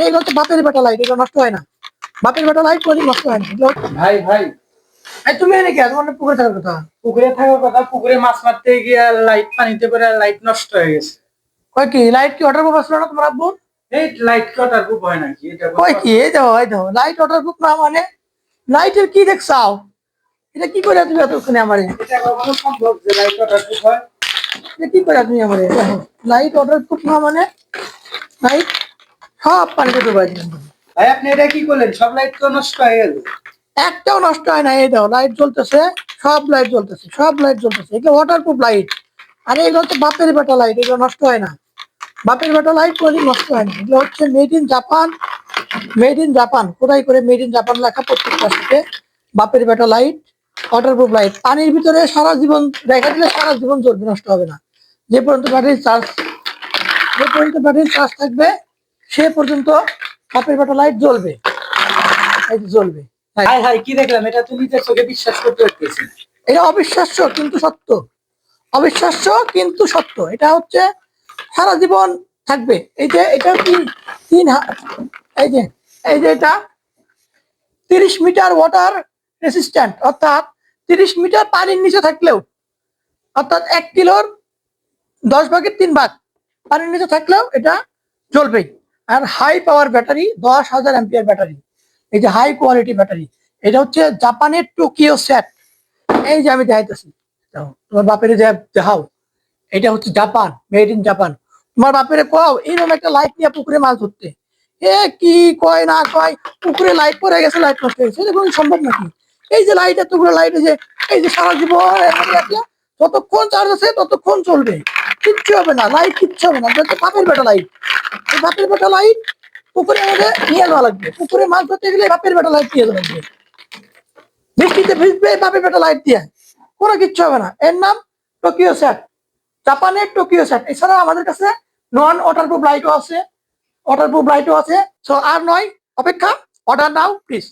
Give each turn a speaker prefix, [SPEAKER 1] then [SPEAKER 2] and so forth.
[SPEAKER 1] এগুলো হচ্ছে বাপের বেটা লাইট এগুলো নষ্ট হয় না। বাপের বেটা লাইট কোনোদিন নষ্ট হয় না
[SPEAKER 2] ভাই ভাই।
[SPEAKER 1] এই তুমি এনে কি তোমার পুকুরে থাকার কথা?
[SPEAKER 2] পুকুরে থাকার কথা পুকুরে মাছ মারতে গিয়ে লাইট পানিতে পড়ে লাইট নষ্ট হয়ে গেছে।
[SPEAKER 1] কি লাইট কি অর্ডার করব না তোমার আব্বু?
[SPEAKER 2] এই লাইট কটার খুব হয় নাকি? এটা
[SPEAKER 1] কি এই এই লাইট অর্ডার করব না মানে লাইটের কি দেখছাও এটা কি করে তুমি এতক্ষণে আমারে?
[SPEAKER 2] এটা কখনো সম্ভব যে লাইট হয়?
[SPEAKER 1] এটা কি করে তুমি আমারে? লাইট অর্ডার করব না মানে লাইট সব পানিতে ডুবাই দিলাম
[SPEAKER 2] ভাই আপনি এটা কি করলেন? সব লাইট তো নষ্ট হয়ে গেল।
[SPEAKER 1] একটাও নষ্ট হয় না এই দেখো লাইট জ্বলতেছে সব লাইট জ্বলতেছে সব লাইট জ্বলতেছে। এগুলো ওয়াটারপ্রুফ লাইট আর এগুলো হচ্ছে বাপের বেটা লাইট এগুলো নষ্ট হয় না। বাপের বেটা লাইট কোনোদিন নষ্ট হয় না। এগুলো হচ্ছে made in Japan made in Japan কোথায় করে মেড ইন জাপান লেখা প্রত্যেকটা সাথে বাপের বেটা লাইট ওয়াটারপ্রুফ লাইট পানির ভিতরে সারা জীবন রেখে দিলে সারা জীবন চলবে নষ্ট হবে না। যে পর্যন্ত ব্যাটারি চার্জ যে পর্যন্ত ব্যাটারি চার্জ থাকবে সে পর্যন্ত বাপের বেটা লাইট জ্বলবে। যে জ্বলবে। Right.
[SPEAKER 2] হাই হাই কি দেখলাম? এটা তুমি নিজের চোখে বিশ্বাস করতে পারতেছি
[SPEAKER 1] এটা অবিশ্বাস্য কিন্তু সত্য। অবিশ্বাস্য কিন্তু সত্য। এটা হচ্ছে সারা জীবন থাকবে। এই যে এটা তিন তিন এই যে এই যে এটা তিরিশ মিটার ওয়াটার রেসিস্ট্যান্ট অর্থাৎ তিরিশ মিটার পানির নিচে থাকলেও অর্থাৎ এক কিলোর দশ ভাগের তিন ভাগ পানির নিচে থাকলেও এটা চলবেই আর হাই পাওয়ার ব্যাটারি দশ হাজার অ্যাম্পিয়ার ব্যাটারি এই যে হাই কোয়ালিটি ব্যাটারি এটা হচ্ছে জাপানের টোকিও সেট এই যে আমি দেখাইতেছি। তোমার বাপের যে দেখাও। এটা হচ্ছে জাপান মেড ইন জাপান তোমার বাপের কও, এইরকম একটা লাইট নিয়ে পুকুরে মাছ ধরতে। এ কি কয়, না কয়, পুকুরে লাইট পড়ে গেছে লাইট নষ্ট হয়েছে। এটা কোনো সম্ভব নাকি? এই যে লাইট এতগুলো লাইট আছে এই যে সারা জীবন যতক্ষণ চার্জ আছে ততক্ষণ চলবে। কিচ্ছু হবে না লাইট কিচ্ছু হবে না। বাপের বেটা লাইট বাপের বেটা লাইট পুকুরে আমাদের নিয়ে যাওয়া লাগবে। পুকুরে মাছ ধরতে গেলে বাপের বেটা লাইট নিয়ে যাওয়া লাগবে। বৃষ্টিতে ভিজবে বাপের বেটা লাইট দিয়ে। কোনো কিচ্ছু হবে না। এর নাম টোকিও স্যাট। জাপানের টোকিও স্যাট। এছাড়া আমাদের কাছে নন ওয়াটারপ্রুফ লাইটও আছে। ওয়াটারপ্রুফ লাইটও আছে। সো আর নয়, অপেক্ষা অর্ডার নাও প্লিজ